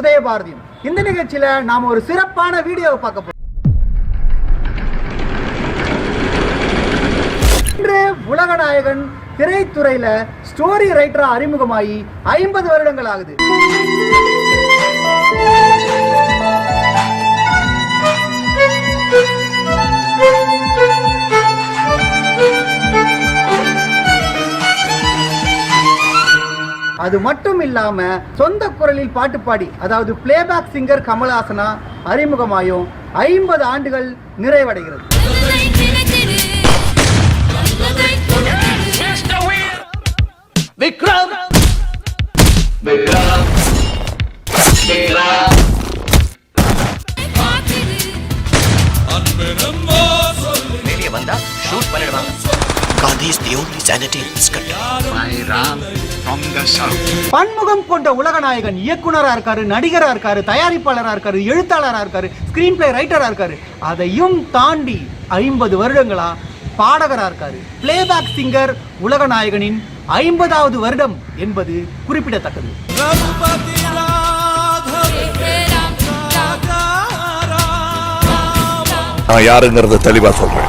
உதயபாரதியும். இந்த நிகழ்ச்சியில நாம ஒரு சிறப்பான வீடியோவை பார்க்க போறோம். இன்று உலகநாயகன் திரைத்துறையில ஸ்டோரி ரைட்டரா அறிமுகமாகி ஐம்பது வருடங்கள் ஆகுது. அது மட்டும் இல்லாம சொந்த குரலில் பாட்டு பாடி அதாவது பிளேபேக் சிங்கர் கமல்ஹாசனா அறிமுகமாயும் ஐம்பது ஆண்டுகள் நிறைவடைகிறது. விக்ரம். விக்ரம். விக்ரம். வெளியே வந்தா ஷூட் பண்ணிடுவாங்க. Gandhi is the only sanity in this country my Ram from the south பன்முகம் கொண்ட உலகநாயகன் இயக்குனரா இருக்காரு நடிகரா இருக்காரு தயாரிப்பாளரா இருக்காரு எழுத்தாளரா இருக்காரு ஸ்கிரீன் பிளே ரைட்டரா இருக்காரு. அதையும் தாண்டி ஐம்பது வருடங்களா பாடகரா இருக்காரு. பிளேபேக் சிங்கர் உலகநாயகனின் ஐம்பதாவது வருடம் என்பது குறிப்பிடத்தக்கது. நான் யாருங்கிறத தெளிவா சொல்றேன்.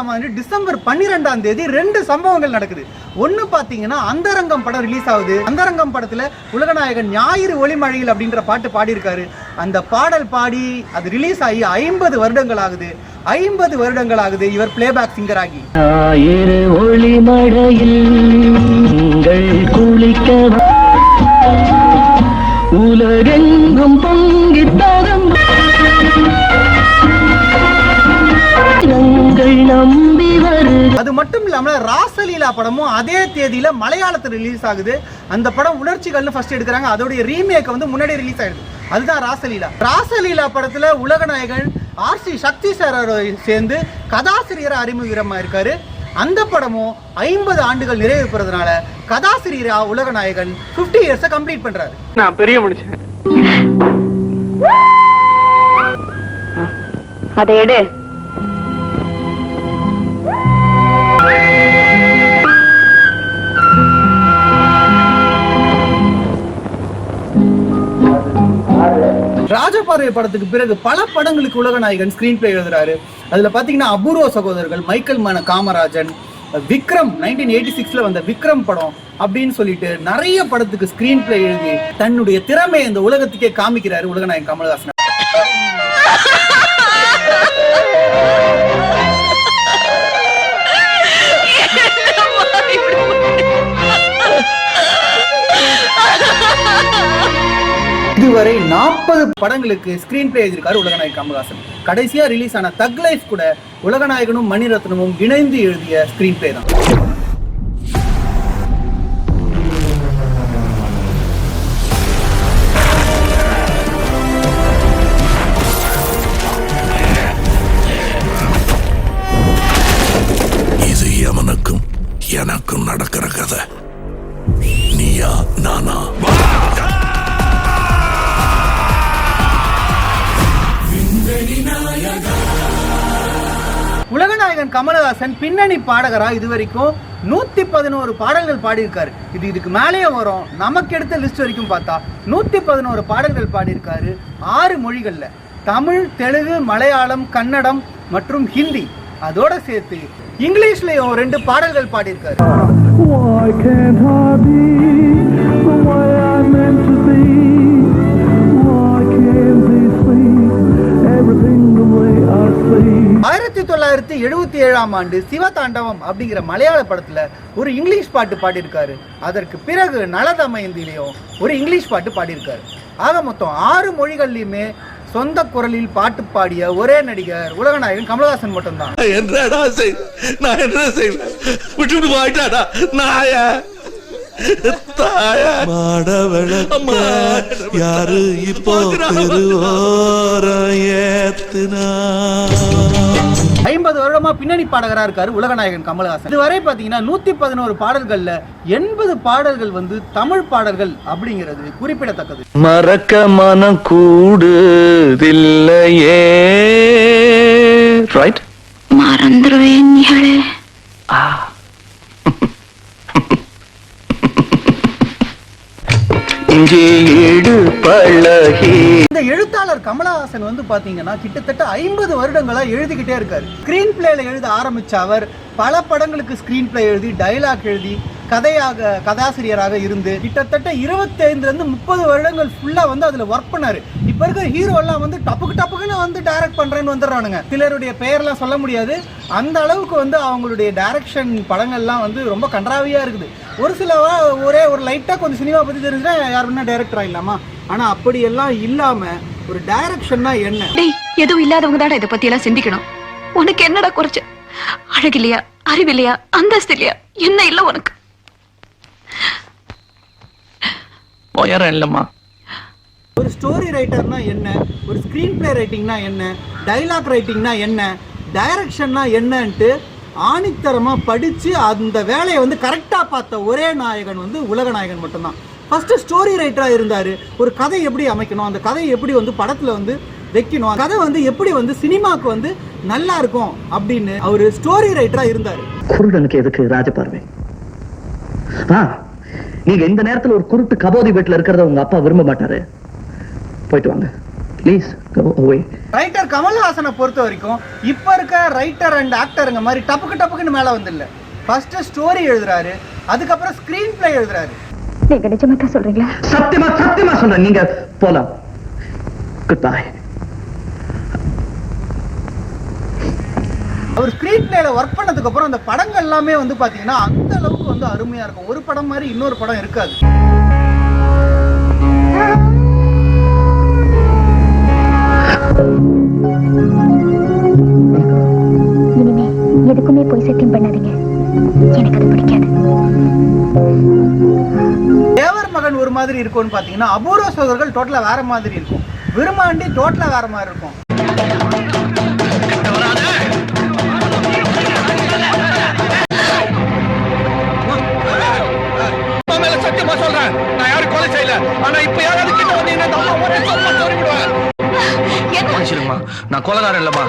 எழுபத்தி ஆண்டு டிசம்பர் பன்னிரெண்டாம் தேதி ரெண்டு சம்பவங்கள் நடக்குது. ஒன்னு பாத்தீங்கன்னா அந்தரங்கம் படம் ரிலீஸ் ஆகுது. அந்தரங்கம் படத்துல உலகநாயகன் ஞாயிறு ஒளிமழையில் அப்படின்ற பாட்டு பாடியிருக்காரு. அந்த பாடல் பாடி அது ரிலீஸ் ஆகி ஐம்பது வருடங்கள் ஆகுது. ஐம்பது வருடங்கள் ஆகுது இவர் பிளேபேக் சிங்கர் ஆகி. உலகெங்கும் பொங்கி நம்பி அது மட்டும் இல்லாம ராசலீலா படமும் அதே தேதியில மலையாளத்தில் ரிலீஸ் ஆகுது. அந்த படம் உணர்ச்சிகள்னு ஃபர்ஸ்ட் எடுக்கிறாங்க. அதோடைய ரீமேக் வந்து முன்னாடி ரிலீஸ் ஆயிடுது. அதுதான் ராசலீலா. ராசலீலா படத்துல உலகநாயகன் ஆர் சி சக்தி சார் சேர்ந்து கதாசிரியரா அறிமுகமா இருக்காரு. அந்த படமும் ஐம்பது ஆண்டுகள் நிறைவு பெறதுனால கதாசிரியரா உலகநாயகன் 50 இயர்ஸை கம்ப்ளீட் பண்றாரு. நான் பெரிய மனுஷன். அதை எடு. ராஜபார்வை படத்துக்கு பிறகு பல படங்களுக்கு உலகநாயகன் ஸ்கிரீன் பிளே எழுதுறாரு. அதுல பாத்தீங்கன்னா அபூர்வ சகோதரர்கள் மைக்கேல் மன காமராஜன் விக்ரம் நைன்டீன் எயிட்டி சிக்ஸ்ல வந்த விக்ரம் படம் அப்படின்னு சொல்லிட்டு நிறைய படத்துக்கு ஸ்கிரீன் பிளே எழுதி தன்னுடைய திறமையை இந்த உலகத்துக்கே காமிக்கிறாரு உலகநாயகன் கமலஹாசன் இதுவரை நாற்பது படங்களுக்கு ஸ்கிரீன் பிளே எழுதியிருக்காரு உலகநாயகன் கமல்ஹாசன். கடைசியா ரிலீஸ் ஆன தக் லைஃப் கூட உலகநாயகனும் மணிரத்னமும் இணைந்து எழுதிய ஸ்கிரீன் பிளே தான். எனக்கும் நடக்கிற கதை. உலகநாயகன் கமலஹாசன் பின்னணி பாடகரா இதுவரைக்கும் நூத்தி பதினோரு பாடல்கள் பாடியிருக்காரு. இது இதுக்கு மேலேயே வரும். நமக்கு எடுத்த லிஸ்ட் வரைக்கும் பார்த்தா நூத்தி பதினோரு பாடல்கள் பாடியிருக்காரு ஆறு மொழிகள்ல. தமிழ் தெலுங்கு மலையாளம் கன்னடம் மற்றும் ஹிந்தி. அதோட சேர்த்து இங்கிலீஷ்லயும் ரெண்டு பாடல்கள் பாடியிருக்காரு. ஆயிரத்தி தொள்ளாயிரத்தி எழுபத்தி ஏழாம் ஆண்டு சிவதாண்டவம் அப்படிங்கிற மலையாள படத்துல ஒரு இங்கிலீஷ் பாட்டு பாடியிருக்காரு. அதற்கு பிறகு நலதமயந்திலையும் ஒரு இங்கிலீஷ் பாட்டு பாடியிருக்காரு. ஆக மொத்தம் ஆறு மொழிகள்லையுமே சொந்த குரலில் பாட்டு பாடிய ஒரே நடிகர் உலகநாயகன் கமலஹாசன் மட்டும்தான். யாரு இப்போ ஏத்துனா? ஐம்பது வருடமா பின்னணி பாடகரா இருக்காரு உலகநாயகன் கமலஹாசன். இதுவரை பாத்தீங்கன்னா நூத்தி பதினோரு பாடல்கள்ல எண்பது பாடல்கள் வந்து தமிழ் பாடல்கள் அப்படிங்கிறது குறிப்பிடத்தக்கது. மறக்க மனம் கூடுதில்லையே. ரைட் மறந்துடுவேன் பழகி. இந்த எழுத்தாளர் கமலஹாசன் வந்து பாத்தீங்கன்னா கிட்டத்தட்ட ஐம்பது வருடங்களா எழுதிக்கிட்டே இருக்காரு. ஸ்கிரீன் பிளேல எழுத ஆரம்பிச்ச அவர் பல படங்களுக்கு ஸ்க்ரீன் பிளே எழுதி டைலாக் எழுதி கதையாக கதாசிரியராக இருந்து கிட்டத்தட்ட இருபத்தைந்துலேருந்து முப்பது வருடங்கள் ஃபுல்லாக வந்து அதில் ஒர்க் பண்ணார். இப்போ இருக்கிற ஹீரோலாம் வந்து டப்புக்கு டப்புக்குன்னு வந்து டைரக்ட் பண்ணுறேன்னு வந்துடுறானுங்க. சிலருடைய பெயர்லாம் சொல்ல முடியாது. அந்த அளவுக்கு வந்து அவங்களுடைய டைரக்ஷன் படங்கள்லாம் வந்து ரொம்ப கன்றாவியாக இருக்குது. ஒரு சிலவா ஒரே ஒரு லைட்டாக கொஞ்சம் சினிமா பத்தி தெரிஞ்சுட்டா யாருன்னா டைரக்டர் ஆகிடலாமா ஆனால் அப்படியெல்லாம் இல்லாமல் ஒரு டைரக்ஷன்னா என்ன? எதுவும் இல்லாதவங்க தான் இதை பற்றியெல்லாம் சிந்திக்கணும். உனக்கு என்னடா குறைச்சு அழகில்லையா அறிவில்லையா அந்தஸ்து இல்லையா என்ன இல்ல உனக்கு? இல்லம்மா. ஒரு ஸ்டோரி ரைட்டர்னா என்ன? ஒரு ஸ்க்ரீன் பிளே ரைட்டிங்னா என்ன? டைலாக் ரைட்டிங்னா என்ன? டைரக்ஷன்னா என்னன்ட்டு ஆணித்தரமா படிச்சு அந்த வேலையை வந்து கரெக்டாக பார்த்த ஒரே நாயகன் வந்து உலக நாயகன் மட்டும்தான் ஃபர்ஸ்ட் ஸ்டோரி ரைட்டராக இருந்தார். ஒரு கதை எப்படி அமைக்கணும்? அந்த கதையை எப்படி வந்து படத்தில் வந்து வைக்கணும். கதை வந்து எப்படி வந்து சினிமாவுக்கு வந்து நல்லா இருக்கும் அப்படின்னு அவர் ஸ்டோரி ரைட்டராக இருந்தார். குருடனுக்கு எதுக்கு ராஜபார்வை? நீங்க இந்த நேரத்துல ஒரு குருட்டு கபோதி வீட்டுல இருக்கிறத உங்க அப்பா விரும்ப மாட்டாரு. போயிட்டு வாங்க. ப்ளீஸ் அவே ரைட்டர் கமல்ஹாசனை பொறுத்த வரைக்கும் இப்போ இருக்க ரைட்டர் அண்ட் ஆக்டருங்க மாதிரி டப்புக்கு டப்புக்குன்னு மேலே வந்துடல ஃபர்ஸ்ட் ஸ்டோரி எழுதுறாரு அதுக்கப்புறம் ஸ்க்ரீன் பிளே எழுதுறாரு. நீங்க நிஜமா சொல்றீங்களா? சத்தியமா சத்தியமா சொல்றேன். நீங்க போலாம். குட் பை அவர் ஸ்க்ரீன் பிளேல ஒர்க் பண்ணதுக்கு அப்புறம் அந்த படங்கள் எல்லாமே வந்து பாத்தீங்கன்னா அந்த அளவுக்கு வந்து அருமையா இருக்கும். ஒரு படம் மாதிரி இன்னொரு படம் இருக்காது. எதுக்குமே போய் சத்தியம் பண்ணாதீங்க. எனக்கு அது பிடிக்காது. தேவர் மகன் ஒரு மாதிரி இருக்கும்னு பாத்தீங்கன்னா அபூர்வ சோதர்கள் டோட்டலா வேற மாதிரி இருக்கும். விருமாண்டி டோட்டலா வேற மாதிரி இருக்கும். நான் கொலைகாரன் இல்லம்மா.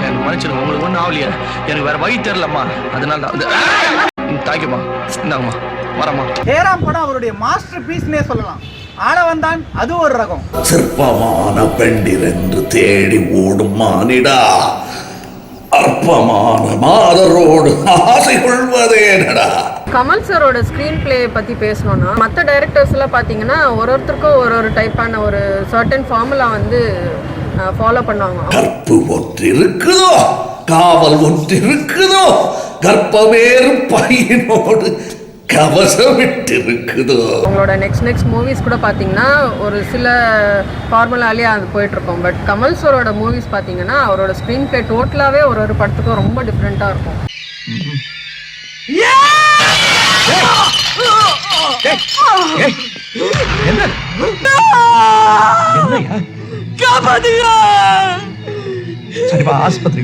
எனக்கு மன்னிச்சிருங்க உங்களுக்கு ஒன்றும் ஆகலையே எனக்கு வேற வழி தெரியலம்மா. அதனால தான் வந்து தாக்கிம்மா இந்தாங்கம்மா. வரம்மா. ஏறாம் படம் அவருடைய மாஸ்டர் பீஸ்னே சொல்லலாம். ஆள வந்தான் அது ஒரு ரகம். சிற்பமான பெண்டிரென்று தேடி ஓடும் மானிடா. அற்பமான மாதரோடு ஆசை கொள்வதேனடா கமல் சாரோட ஸ்க்ரீன் பிளே பற்றி பேசணும்னா மற்ற டைரக்டர்ஸ் எல்லாம் பார்த்தீங்கன்னா ஒரு ஒருத்தருக்கும் ஒரு ஒரு டைப்பான ஒரு சர்டன் ஃபார்முலா வந்து ஃபாலோ பண்ணுவாங்க கற்பு ஒன்றிருக்குதோ காவல் ஒன்றிருக்குதோ கர்ப்பவேறு பையனோடு கவசமிட்டிருக்குதோ அவங்களோட நெக்ஸ்ட் நெக்ஸ்ட் மூவிஸ் கூட பார்த்தீங்கன்னா ஒரு சில ஃபார்முலாலே அது போயிட்டுருக்கோம் பட் கமல் சாரோட மூவிஸ் பார்த்தீங்கன்னா அவரோட ஸ்க்ரீன் பிளே டோட்டலாகவே ஒரு ஒரு படத்துக்கும் ரொம்ப டிஃப்ரெண்ட்டாக இருக்கும் சரிப்பா ஆஸ்பத்திரி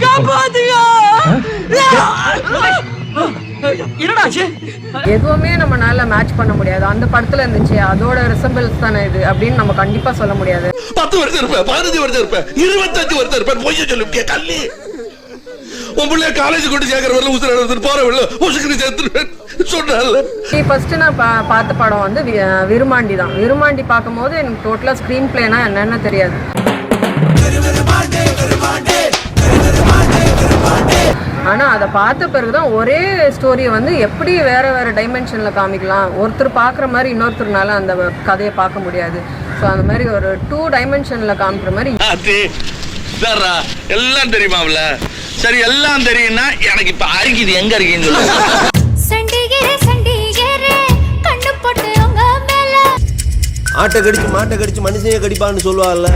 எதுவுமே நம்மளால மேட்ச் பண்ண முடியாது. அந்த படத்தில் இருந்துச்சு. அதோட ரிசம்பிள்ஸ் தானே இது அப்படின்னு நம்ம கண்டிப்பாக சொல்ல முடியாது. பத்து வருஷம் இருப்பேன் பதினஞ்சு வருஷம் இருப்பேன் இருபத்தஞ்சு வருஷம் இருப்பேன். பொய்ய சொல்லு கே கல்லி உன் பிள்ளைய காலேஜ் கொண்டு சேர்க்கிற வரல உசுர எடுத்துட்டு போற வரல உசுக்கு சேர்த்துருவேன். சொன்னால. ஃபர்ஸ்ட் நான் பா பார்த்த படம் வந்து விருமாண்டி தான். விருமாண்டி பார்க்கும்போது எனக்கு டோட்டலாக ஸ்க்ரீன் பிளேனா என்னன்னு தெரியாது. ஆனால் அதை பார்த்த பிறகு தான் ஒரே ஸ்டோரியை வந்து எப்படி வேற வேற டைமென்ஷனில் காமிக்கலாம். ஒருத்தர் பார்க்குற மாதிரி இன்னொருத்தர்னால அந்த கதையை பார்க்க முடியாது. ஸோ அந்த மாதிரி ஒரு டூ டைமென்ஷனில் காமிக்கிற மாதிரி எல்லாம் தெரியுமாவுல சரி எல்லாம் தெரியும்னா எனக்கு இப்ப அருகிது எங்க இருக்கீங்க சொல்லு. ஆட்டை கடிச்சு மாட்டை கடிச்சு மனுஷனையே கடிப்பான்னு சொல்லுவாங்கல்ல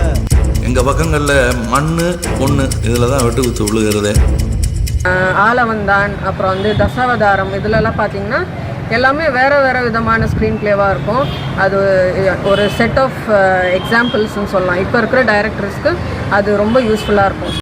எங்கள் பக்கங்களில் மண் பொண்ணு இதில் தான் வெட்டு குத்து விழுகிறது ஆலவந்தான் அப்புறம் வந்து தசாவதாரம் இதுலலாம் பார்த்தீங்கன்னா எல்லாமே வேறு வேறு விதமான ஸ்க்ரீன் பிளேவாக இருக்கும். அது ஒரு செட் ஆஃப் எக்ஸாம்பிள்ஸ்னு சொல்லலாம். இப்போ இருக்கிற டைரக்டர்ஸ்க்கு அது ரொம்ப யூஸ்ஃபுல்லாக இருக்கும்.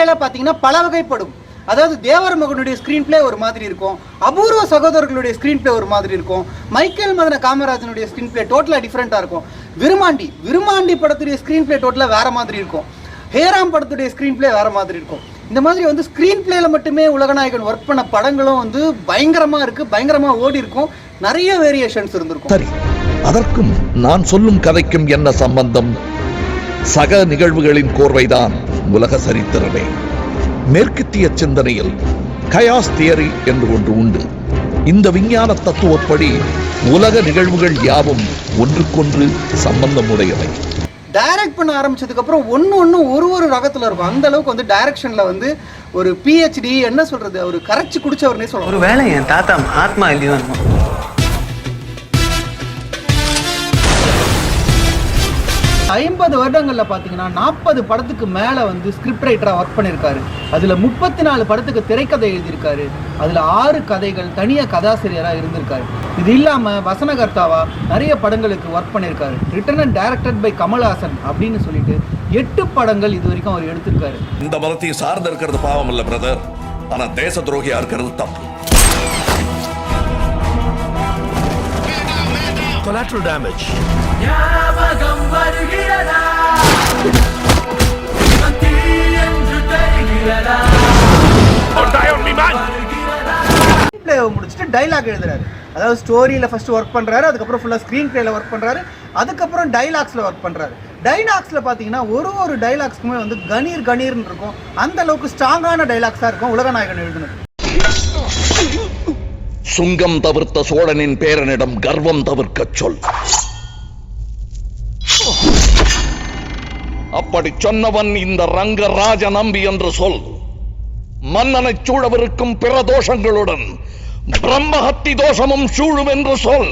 ஸ்க்ரீன் பிளேல பார்த்தீங்கன்னா பல வகைப்படும் அதாவது தேவர் மகனுடைய ஸ்க்ரீன் பிளே ஒரு மாதிரி இருக்கும். அபூர்வ சகோதரர்களுடைய ஸ்க்ரீன் பிளே ஒரு மாதிரி இருக்கும். மைக்கேல் மதன காமராஜனுடைய ஸ்க்ரீன் பிளே டோட்டலாக டிஃப்ரெண்ட்டாக இருக்கும். விருமாண்டி விருமாண்டி படத்துடைய ஸ்க்ரீன் பிளே டோட்டலாக வேற மாதிரி இருக்கும். ஹேராம் படத்துடைய ஸ்க்ரீன் பிளே வேற மாதிரி இருக்கும். இந்த மாதிரி வந்து ஸ்க்ரீன் பிளேல மட்டுமே உலகநாயகன் ஒர்க் பண்ண படங்களும் வந்து பயங்கரமாக இருக்குது பயங்கரமாக ஓடி இருக்கும். நிறைய வேரியேஷன்ஸ் இருந்திருக்கும். சரி அதற்கும் நான் சொல்லும் கதைக்கும் என்ன சம்பந்தம்? சக நிகழ்வுகளின் கோர்வைதான் உலக சரித்திரமே. மேற்கத்திய சிந்தனையில் கயாஸ் தியரி என்று ஒன்று உண்டு. இந்த விஞ்ஞான தத்துவப்படி உலக நிகழ்வுகள் யாவும் ஒன்றுக்கொன்று சம்பந்தமுடையவை. டைரக்ட் பண்ண ஆரம்பிச்சதுக்கு அப்புறம் ஒன்று ஒன்று ஒரு ஒரு ரகத்தில் இருக்கும். அந்த அளவுக்கு வந்து டைரக்ஷனில் வந்து ஒரு பிஹெச்டி என்ன சொல்றது? ஒரு கரைச்சி குடிச்சவர்னே சொல்லலாம். ஒரு வேளை என் தாத்தா ஆத்மா இல்லையோ ஐம்பது வருடங்களில் பார்த்தீங்கன்னா நாற்பது படத்துக்கு மேலே வந்து ஸ்கிரிப்ட் ரைட்டராக ஒர்க் பண்ணியிருக்காரு அதில் முப்பத்தி நாலு படத்துக்கு திரைக்கதை எழுதியிருக்காரு. அதில் ஆறு கதைகள் தனியாக கதாசிரியராக இருந்திருக்காரு. இது இல்லாமல் வசனகர்த்தாவா நிறைய படங்களுக்கு ஒர்க் பண்ணியிருக்காரு written and directed by Kamal Haasan அப்படின்னு சொல்லிட்டு எட்டு படங்கள் இது வரைக்கும் அவர் எடுத்திருக்காரு. இந்த மதத்தையும் சார்ந்து இருக்கிறது பாவம் இல்லை பிரதர் ஆனா தேச துரோகியா இருக்கிறது தப்பு. Collateral damage. பிளே முடிச்சுட்டு டைலாக் எழுதுறாரு. அதாவது ஸ்டோரியில ஃபர்ஸ்ட் ஒர்க் பண்றாரு அதுக்கப்புறம் ஃபுல்லா ஸ்க்ரீன் பிளேல ஒர்க் பண்றாரு அதுக்கப்புறம் டைலாக்ஸ்ல ஒர்க் பண்றாரு. டைலாக்ஸ்ல பாத்தீங்கன்னா ஒரு ஒரு டைலாக்ஸ்க்குமே வந்து கணீர் கணீர்னு இருக்கும். அந்த அளவுக்கு ஸ்ட்ராங்கான டைலாக்ஸா இருக்கும் உலகநாயகன் எழுதுனது. சுங்கம் தவிர்த்த சோழனின் பேரனிடம் கர்வம் தவிர்க்க சொல். அப்படி சொன்னவன் இந்த ரங்கராஜ நம்பி என்று சொல். மன்னனை சூழவிருக்கும் பிற தோஷங்களுடன் பிரம்மஹத்தி தோஷமும் சூழும் என்று சொல்.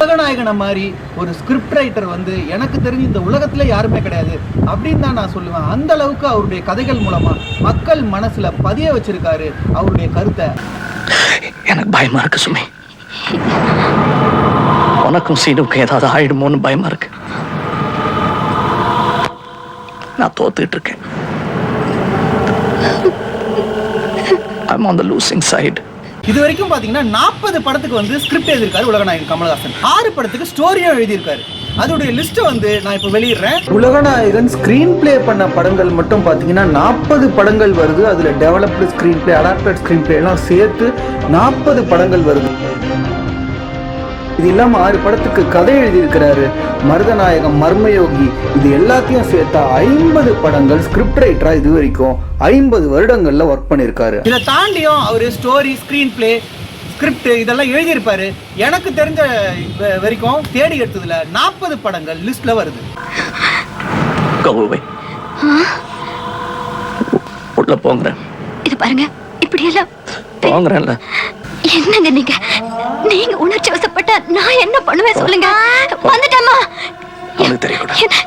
உலகநாயகனை மாதிரி ஒரு ஸ்கிரிப்ட் ரைட்டர் வந்து எனக்கு தெரிஞ்சு இந்த உலகத்துல யாருமே கிடையாது அப்படின்னு தான் நான் சொல்லுவேன். அந்த அளவுக்கு அவருடைய கதைகள் மூலமா மக்கள் மனசுல பதிய வச்சிருக்காரு அவருடைய கருத்தை. எனக்கு பயமா இருக்கு சுமி. உனக்கும் சீனுக்கும் ஏதாவது ஆயிடுமோன்னு பயமா இருக்கு. நான் தோத்துட்டு இருக்கேன். I'm on the losing side. இது வரைக்கும் பார்த்தீங்கன்னா நாற்பது படத்துக்கு வந்து ஸ்கிரிப்ட் எழுதியிருக்காரு உலகநாயகன் கமல்ஹாசன். ஆறு படத்துக்கு ஸ்டோரியும் எழுதியிருக்காரு. அதோடைய லிஸ்ட்டை வந்து நான் இப்போ வெளியிடுறேன். உலகநாயகன் ஸ்க்ரீன் ப்ளே பண்ண படங்கள் மட்டும் பார்த்தீங்கன்னா நாற்பது படங்கள் வருது. அதில் developed screen play adapted screen play எல்லாம் சேர்த்து நாற்பது படங்கள் வருது. இது இல்லாமல் ஆறு படத்துக்கு கதை எழுதியிருக்கிறாரு. மருதநாயகம் மர்மயோகி இது எல்லாத்தையும் சேர்த்தா ஐம்பது படங்கள் ஸ்கிரிப்ட் ரைட்டரா இது வரைக்கும் ஐம்பது வருடங்கள்ல ஒர்க் பண்ணியிருக்காரு. இதை தாண்டியும் அவர் ஸ்டோரி ஸ்க்ரீன் பிளே ஸ்கிரிப்ட் இதெல்லாம் எழுதியிருப்பாரு. எனக்கு தெரிஞ்ச வரைக்கும் தேடி எடுத்ததுல நாற்பது படங்கள் லிஸ்ட்ல வருது. away. உள்ள போங்கிறேன். இது பாருங்க இப்படி எல்லாம் போங்கிறேன்ல. என்னங்க நீங்க? நீங்க உணர்ச்சி வசப்பட்டா நான் என்ன பண்ணுவேன் சொல்லுங்க. வந்துட்டேம்மா. அவனுக்கு தெரியக்கூடாது.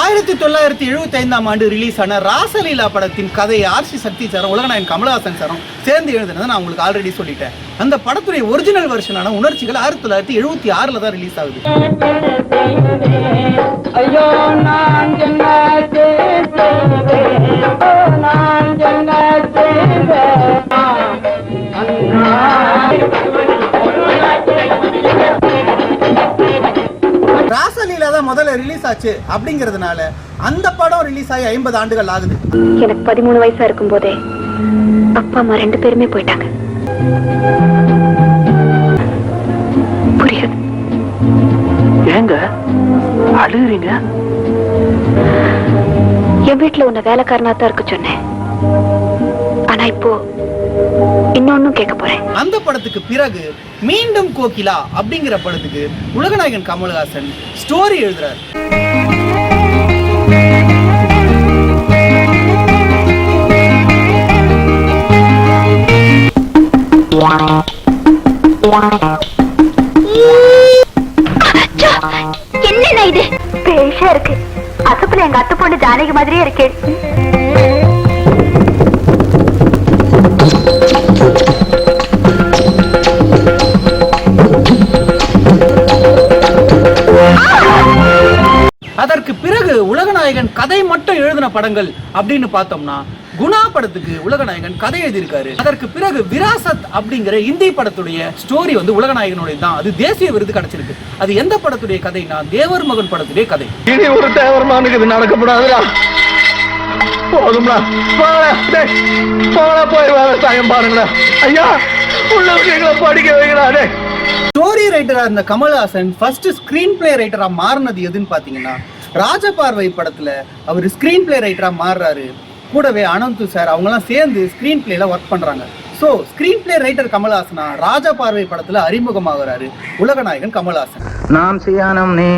ஆயிரத்தி தொள்ளாயிரத்தி எழுபத்தி ஐந்தாம் ஆண்டு ரிலீஸ் ஆன ராசலீலா படத்தின் கதையை ஆர்சி சக்தி சாரும் உலகநாயகன் கமலஹாசன் சாரும் சேர்ந்து எழுதுனதை நான் உங்களுக்கு ஆல்ரெடி சொல்லிட்டேன். அந்த படத்துடைய ஒரிஜினல் வெர்ஷனான உணர்ச்சிகள் ஆயிரத்தி தொள்ளாயிரத்தி எழுபத்தி ஆறுல தான் ரிலீஸ் ஆகுது. ஐயோ நான் ரிலீஸ் ஆச்சு அப்படிங்கிறதுனால அந்த படம் ரிலீஸ் ஆகி ஐம்பது ஆண்டுகள் ஆகுது. எனக்கு பதிமூணு வயசா இருக்கும் போதே அப்பா அம்மா ரெண்டு பேருமே போயிட்டாங்க. புரியாது? ஏங்க? அழுகுறீங்க? என் வீட்டுல உன்னை வேலைக்காரனா தான் இருக்க சொன்னேன். ஆனா இப்போ இன்னொன்னும் கேட்க போறேன். அந்த படத்துக்கு பிறகு மீண்டும் கோகிலா அப்படிங்கிற படத்துக்கு உலகநாயகன் கமல்ஹாசன் ஸ்டோரி எழுதுறாரு. என்னென்ன இது? பேஷா இருக்கு. அசப்புல எங்க அத்தை பொண்ணு ஜானகி மாதிரியே இருக்கு. உலகநாயகன் கதை மட்டும் எழுதின படங்கள் அப்படின்னு பார்த்தோம்னா குணா படத்துக்கு உலகநாயகன் கதை எழுதியிருக்காரு. அதற்கு பிறகு விராசத் அப்படிங்கிற இந்தி படத்துடைய ஸ்டோரி வந்து உலகநாயகனுடைய தான் அது தேசிய விருது கிடைச்சிருக்கு. அது எந்த படத்துடைய கதைனா தேவர் மகன் படத்துடைய கதை. இனி ஒரு தேவரமானுக்கு இது நடக்கப்படாதுடா. போதும்டா. போடா போய் விவசாயம் பாருங்களா ஐயா உள்ள விஷயங்களை படிக்க டே ஸ்டோரி ரைட்டரா இருந்த கமல்ஹாசன் ஃபர்ஸ்ட் ஸ்கிரீன் பிளே ரைட்டரா மாறினது எதுன்னு பாத்தீங்கன்னா ராஜபார்வை படத்துல அவர் ஸ்கிரீன் பிளே ரைட்டரா மாறுறாரு. கூடவே அனந்து சார் அவங்கெல்லாம் சேர்ந்து ஸ்கிரீன் பிளேல ஒர்க் பண்றாங்க. ஸோ ஸ்கிரீன் பிளே ரைட்டர் கமல்ஹாசனா ராஜபார்வை படத்துல அறிமுகமாகிறாரு. உலகநாயகன் கமல்ஹாசன். நாம் சியானம் நீ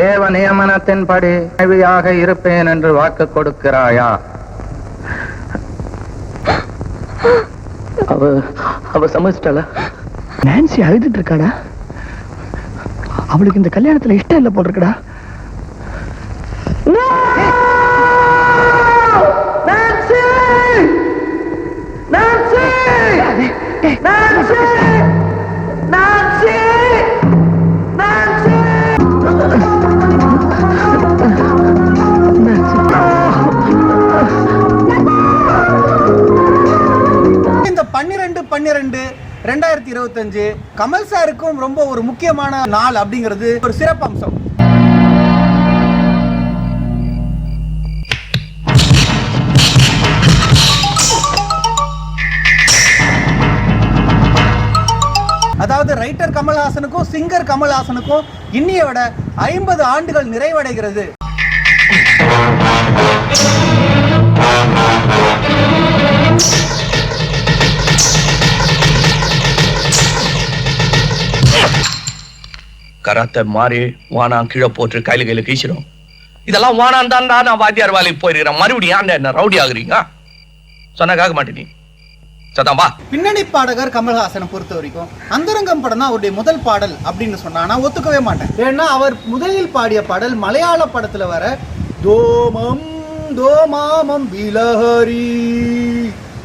தேவ நியமனத்தின்படி மனைவியாக இருப்பேன் என்று வாக்கு கொடுக்கிறாயா? அவ அவ சமைச்சிட்டாள நான்சி அழுதுட்டு இருக்காடா? அவளுக்கு இந்த கல்யாணத்துல இஷ்டம் இல்ல போல் இருக்குடா இந்த பன்னிரெண்டு பன்னிரெண்டு ரெண்டாயிரத்தி இருபத்தஞ்சு கமல் சாருக்கும் ரொம்ப ஒரு முக்கியமான நாள் அப்படிங்கிறது ஒரு சிறப்பம்சம். அதாவது ரைட்டர் கமல்ஹாசனுக்கும் சிங்கர் கமல்ஹாசனுக்கும் இன்னியை விட ஐம்பது ஆண்டுகள் நிறைவடைகிறது. கராத்தை மாறி வானா கீழே போட்டு கையில கையில கீச்சிடும் இதெல்லாம் வானான் தான் நான் வாத்தியார் வேலைக்கு போயிருக்கிறேன். மறுபடியும் ஏன்டா என்ன ரவுடி ஆகுறீங்க? சொன்னா கேட்க நீ. சதான் வா. பின்னணி பாடகர் கமல்ஹாசனை பொறுத்த வரைக்கும் அந்தரங்கம் படம் தான் அவருடைய முதல் பாடல் அப்படின்னு சொன்னா நான் ஒத்துக்கவே மாட்டேன். ஏன்னா அவர் முதலில் பாடிய பாடல் மலையாள படத்துல வர தோமம் தோமாமம் விலஹரி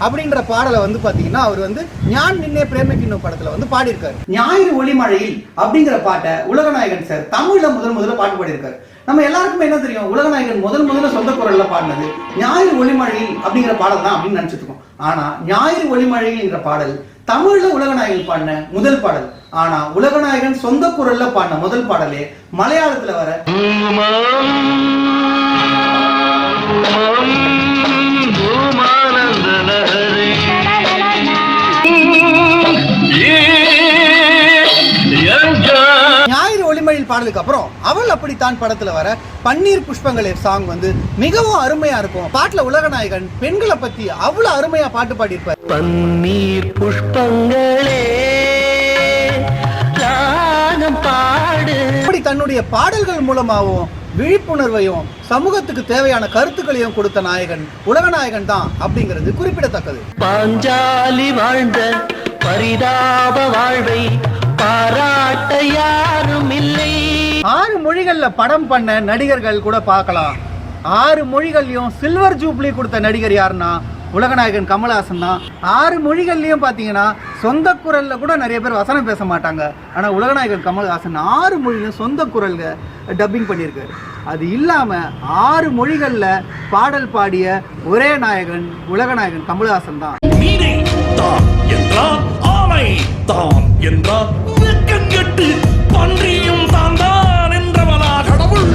அப்படின்ற பாடலை வந்து பாத்தீங்கன்னா அவர் வந்து ஞான் நின்னே பிரேமிக்கின்னும் படத்துல வந்து பாடியிருக்காரு. ஞாயிறு ஒளிமழையில் அப்படிங்கிற பாட்டை உலகநாயகன் சார் தமிழ்ல முதல் முதல்ல பாட்டு பாடியிருக்காரு. நம்ம எல்லாருக்குமே என்ன தெரியும்? உலகநாயகன் முதல் முதல்ல சொந்த குரல்ல பாடினது ஞாயிறு ஒளிமழையில் அப்படிங்கிற பாடல் தான் அப்படின்னு நினைச்சிட்டு இருக்கோம். ஆனா ஞாயிறு ஒளிமழையில் என்ற பாடல் தமிழ்ல உலகநாயகன் பாடின முதல் பாடல். ஆனா உலகநாயகன் சொந்த குரல்ல பாடின முதல் பாடலே மலையாளத்துல வர அப்புறம் அவள் அப்படித்தான் படத்துல வர பன்னீர் புஷ்பங்களே சாங் வந்து மிகவும் அருமையா இருக்கும். பாட்டுல உலகநாயகன் பெண்களை பத்தி அவ்வளவு அருமையா பாட்டு பாடியிருப்பார். பன்னீர் புஷ்பங்களே இப்படி தன்னுடைய பாடல்கள் மூலமாகவும் விழிப்புணர்வையும் சமூகத்துக்கு தேவையான கருத்துக்களையும் கொடுத்த நாயகன் உலகநாயகன் தான் அப்படிங்கிறது குறிப்பிடத்தக்கது. பாஞ்சாலி வாழ்ந்த பரிதாப வாழ்வை பாராட்ட யாரும் இல்லை ஆறு மொழிகள்ல படம் பண்ண நடிகர்கள் கூட பார்க்கலாம். ஆறு மொழிகள்லயும் சில்வர் ஜூப்ளி கொடுத்த நடிகர் யாருன்னா உலகநாயகன் கமல்ஹாசன் தான். ஆறு மொழிகள்லயும் பாத்தீங்கன்னா சொந்த குரல்ல கூட நிறைய பேர் வசனம் பேச மாட்டாங்க. ஆனா உலகநாயகன் கமல்ஹாசன் ஆறு மொழியிலும் சொந்த குரல்ல டப்பிங் பண்ணியிருக்காரு அது இல்லாம ஆறு மொழிகள்ல பாடல் பாடிய ஒரே நாயகன் உலகநாயகன் கமல்ஹாசன் தான். தான் என்றான் வெட்கங்கெட்டு பன்றியும் தான் தான் என்றவனா கடவுள்.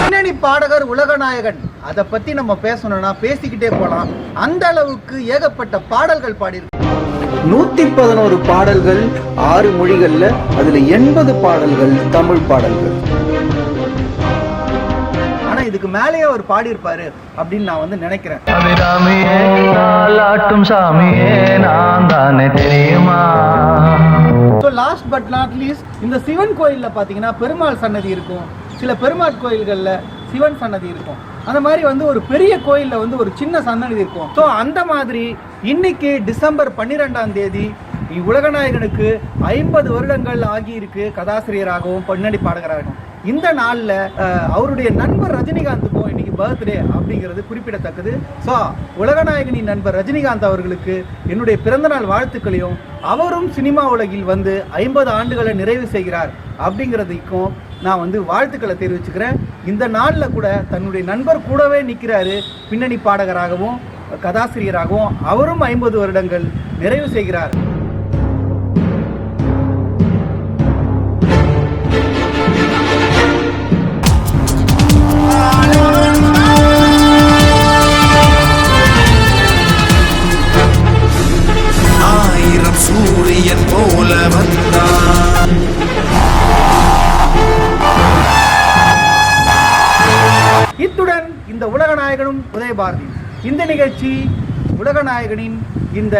பின்னணி பாடகர் உலகநாயகன். அதை பத்தி நம்ம பேசணும்னா பேசிக்கிட்டே போலாம். அந்த அளவுக்கு ஏகப்பட்ட பாடல்கள் பாடியிருக்கு நூத்தி பதினோரு பாடல்கள் ஆறு மொழிகள்ல அதுல எண்பது பாடல்கள் தமிழ் பாடல்கள். இதுக்கு மேலேயே அவர் பாடியிருப்பாரு அப்படின்னு நான் வந்து நினைக்கிறேன். So last but not least இந்த சிவன் கோயிலில் பார்த்தீங்கன்னா பெருமாள் சன்னதி இருக்கும். சில பெருமாள் கோயில்களில் சிவன் சன்னதி இருக்கும். அந்த மாதிரி வந்து ஒரு பெரிய கோயிலில் வந்து ஒரு சின்ன சன்னதி இருக்கும். ஸோ அந்த மாதிரி இன்னைக்கு டிசம்பர் பன்னிரெண்டாம் தேதி உலகநாயகனுக்கு ஐம்பது வருடங்கள் ஆகியிருக்கு. கதாசிரியராகவும் பின்னணி பாடகராகவும். இந்த நாளில் அவருடைய நண்பர் ரஜினிகாந்துக்கும் இன்னைக்கு பர்த்டே அப்படிங்கிறது குறிப்பிடத்தக்கது. ஸோ உலகநாயகனின் நண்பர் ரஜினிகாந்த் அவர்களுக்கு என்னுடைய பிறந்தநாள் வாழ்த்துக்களையும் அவரும் சினிமா உலகில் வந்து ஐம்பது ஆண்டுகளை நிறைவு செய்கிறார் அப்படிங்கிறதுக்கும் நான் வந்து வாழ்த்துக்களை தெரிவிச்சுக்கிறேன். இந்த நாளில் கூட தன்னுடைய நண்பர் கூடவே நிற்கிறாரு பின்னணி பாடகராகவும் கதாசிரியராகவும் அவரும் ஐம்பது வருடங்கள் நிறைவு செய்கிறார். ஆயிரம் சூரியன் போல வந்தான். உலகநாயகனும் உதயபாரதி. இந்த நிகழ்ச்சி உலகநாயகனின் இந்த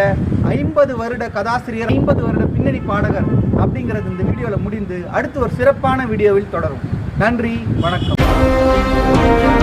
ஐம்பது வருட கதாசிரியர் ஐம்பது வருட பின்னணி பாடகர் அப்படிங்கிறது இந்த வீடியோவில் முடிந்து அடுத்து ஒரு சிறப்பான வீடியோவில் தொடரும். நன்றி வணக்கம்.